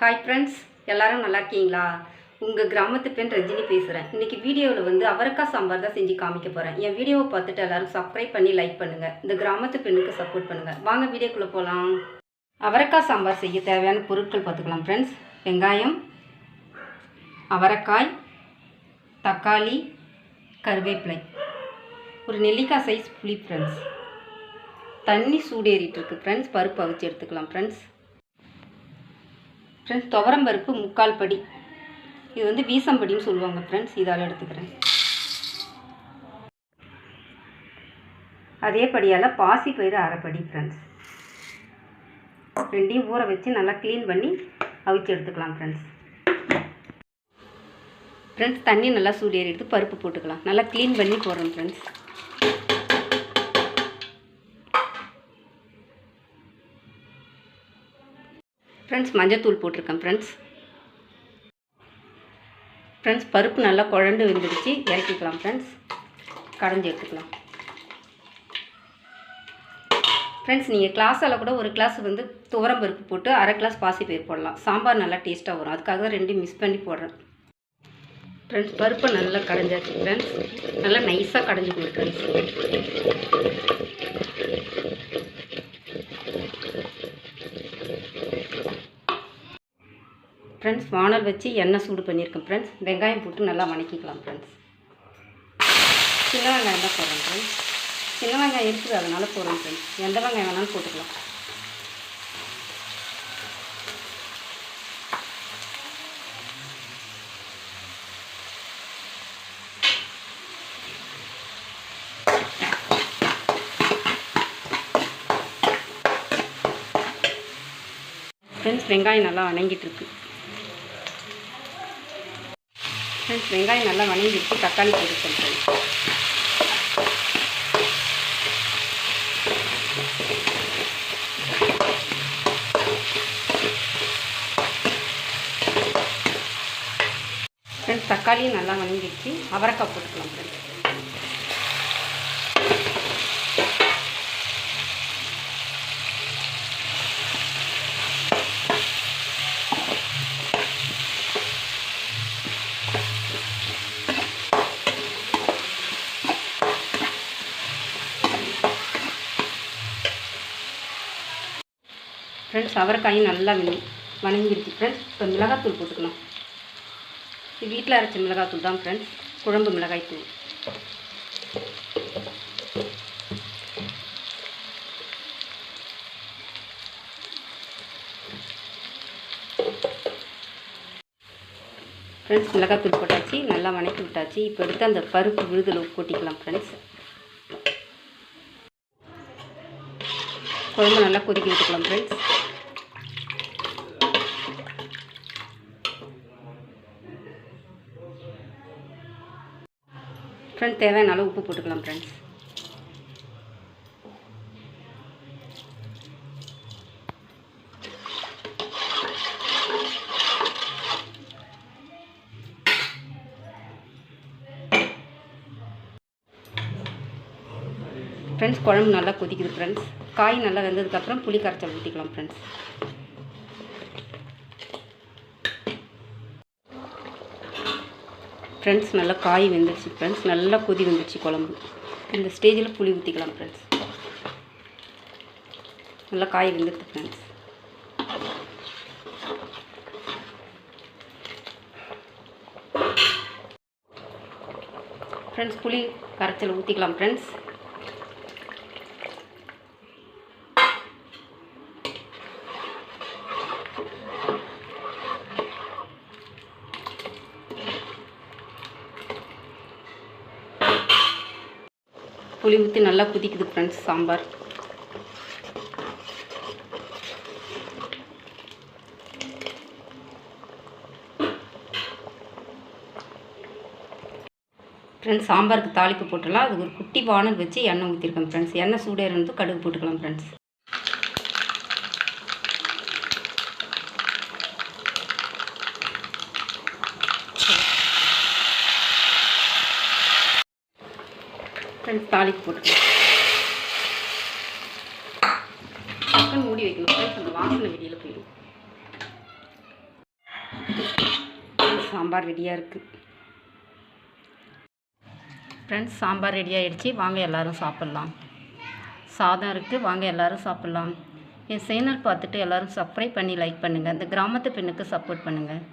Hi friends எல்லோரும் நல்லா இருக்கீங்களா? உங்கள் கிராமத்து பெண் ரஜினி பேசுகிறேன் இன்றைக்கி வீடியோவில் வந்து அவரைக்காய் சாம்பார் தான் செஞ்சு காமிக்க போகிறேன் என் வீடியோவை பார்த்துட்டு எல்லாரும் சப்ஸ்கிரைப் பண்ணி லைக் பண்ணுங்கள் இந்த கிராமத்து பெண்ணுக்கு சப்போர்ட் பண்ணுங்கள் வாங்க வீடியோக்குள்ளே போகலாம் அவரைக்காய் சாம்பார் செய்ய தேவையான பொருட்கள் பார்த்துக்கலாம் ஃப்ரெண்ட்ஸ் வெங்காயம் அவரைக்காய் தக்காளி கருவேப்பிலை. ஒரு நெல்லிக்காய் சைஸ் புளி ஃப்ரெண்ட்ஸ் தண்ணி சூடேறிட்டு இருக்கு ஃப்ரெண்ட்ஸ் பருப்பு அவிச்சு எடுத்துக்கலாம் ஃப்ரெண்ட்ஸ் ஃப்ரெண்ட்ஸ் துவரம் பருப்பு முக்கால் படி. இது வந்து வீசம்படின்னு சொல்லுவாங்க ஃப்ரெண்ட்ஸ் இதால் எடுத்துக்கிறேன். அதே படியால் பாசி பயிறு அரைப்படி ஃப்ரெண்ட்ஸ் ரெண்டையும் ஊற வச்சு நல்லா க்ளீன் பண்ணி அவிச்சு எடுத்துக்கலாம் ஃப்ரெண்ட்ஸ் ஃப்ரெண்ட்ஸ் தண்ணி நல்லா சூடேறி எடுத்து பருப்பு போட்டுக்கலாம். நல்லா க்ளீன் பண்ணி போடுறோம் ஃப்ரெண்ட்ஸ் ஃப்ரெண்ட்ஸ் மஞ்சத்தூள் போட்டிருக்கேன் ஃப்ரெண்ட்ஸ் ஃப்ரெண்ட்ஸ் பருப்பு நல்லா குழண்டு வெந்துடுச்சு இறக்கிக்கலாம் ஃப்ரெண்ட்ஸ் கடைஞ்சி எடுத்துக்கலாம். ஃப்ரெண்ட்ஸ் நீங்கள் கிளாஸால் கூட ஒரு கிளாஸ் வந்து துவரம் பருப்பு போட்டு அரை கிளாஸ் பாசி பயிர் போடலாம். சாம்பார் நல்லா டேஸ்ட்டாக வரும். அதுக்காக தான் ரெண்டையும் மிஸ் பண்ணி போடுறேன். ஃப்ரெண்ட்ஸ் பருப்பை நல்லா கடைஞ்சாச்சு ஃப்ரெண்ட்ஸ் நல்லா நைஸாக கடைஞ்சிக்கணும் ஃப்ரெண்ட்ஸ் ஃப்ரெண்ட்ஸ் வானல் வச்சு எண்ணெய் சூடு பண்ணியிருக்கேன் ஃப்ரெண்ட்ஸ் வெங்காயம் போட்டு நல்லா வணக்கிக்கலாம் ஃப்ரெண்ட்ஸ் சின்ன வெங்காயம் தான் போடுறேன் ஃப்ரெண்ட்ஸ் சின்ன வெங்காயம் இருக்குது அதனால் போடுறேன் ஃப்ரெண்ட்ஸ் எந்த வெங்காயம் வேணாலும் போட்டுக்கலாம். ஃப்ரெண்ட்ஸ் வெங்காயம் நல்லா வணங்கிட்டு இருக்கு. ஃப்ரெண்ட்ஸ் வெங்காயம் நல்லா வணங்கிட்டு தக்காளி போட்டு சொல்கிறேன் ஃப்ரெண்ட்ஸ் தக்காளியும் நல்லா வணங்கிடுச்சு அவரைக்காய் போட்டுக்கலாம். ஃப்ரெண்ட்ஸ் ஃப்ரெண்ட்ஸ் அவரைக்காயும் நல்லா வெண் வணங்கிடுச்சு. ஃப்ரெண்ட்ஸ் இப்போ மிளகாத்தூள் போட்டுக்கணும். இது வீட்டில் அரைச்ச மிளகாத்தூள் தான் ஃப்ரெண்ட்ஸ் குழம்பு மிளகாய் தூள். ஃப்ரெண்ட்ஸ் மிளகாத்தூள் போட்டாச்சு நல்லா வணக்கி விட்டாச்சு. இப்போ எடுத்து அந்த பருப்பு விழுதல் கொட்டிக்கலாம் ஃப்ரெண்ட்ஸ் குழம்பு நல்லா கொதிக்க விட்டுக்கலாம் ஃப்ரெண்ட்ஸ் ஃப்ரெண்ட்ஸ் தேவையான அளவு உப்பு போட்டுக்கலாம் ஃப்ரெண்ட்ஸ் ஃப்ரெண்ட்ஸ் குழம்பு நல்லா கொதிக்குது ஃப்ரெண்ட்ஸ் காய் நல்லா வெந்ததுக்கப்புறம் புளி கரைச்சல் ஊற்றிக்கலாம் ஃப்ரெண்ட்ஸ் ஃப்ரெண்ட்ஸ் நல்லா காய் வெந்துருச்சு ஃப்ரெண்ட்ஸ் நல்லா கொதி வந்துருச்சு குழம்பு. இந்த ஸ்டேஜில் புளி ஊற்றிக்கலாம் ஃப்ரெண்ட்ஸ் நல்லா காய் வெந்துடுது ஃப்ரெண்ட்ஸ் ஃப்ரெண்ட்ஸ் புளி கரைச்சல் ஊற்றிக்கலாம் ஃப்ரெண்ட்ஸ் புளி ஊற்றி நல்லா குதிக்குது ஃப்ரெண்ட்ஸ் சாம்பார். ஃப்ரெண்ட்ஸ் சாம்பாருக்கு தாளிப்பு போட்டுடலாம். அதுக்கு ஒரு குட்டி வானல் வச்சு எண்ணெய் ஊற்றிருக்கேன் ஃப்ரெண்ட்ஸ் எண்ணெய் சூடேறது கடுகு போட்டுக்கலாம் ஃப்ரெண்ட்ஸ் ஃப்ரெண்ட்ஸ் தாளிப்பு போட்டுக்கலாம் டக்குன்னு மூடி வைக்கணும். ஃப்ரெண்ட்ஸ் அந்த வாசனை வெளியில் போயிடும். சாம்பார் ரெடியாக இருக்குது ஃப்ரெண்ட்ஸ் சாம்பார் ரெடி ஆகிடுச்சி வாங்க எல்லோரும் சாப்பிட்லாம். சாதம் இருக்குது வாங்க எல்லாரும் சாப்பிட்லாம். என் சேனல் பார்த்துட்டு எல்லோரும் சப்ஸ்கிரைப் பண்ணி லைக் பண்ணுங்கள் இந்த கிராமத்து பெண்ணுக்கு சப்போர்ட் பண்ணுங்கள்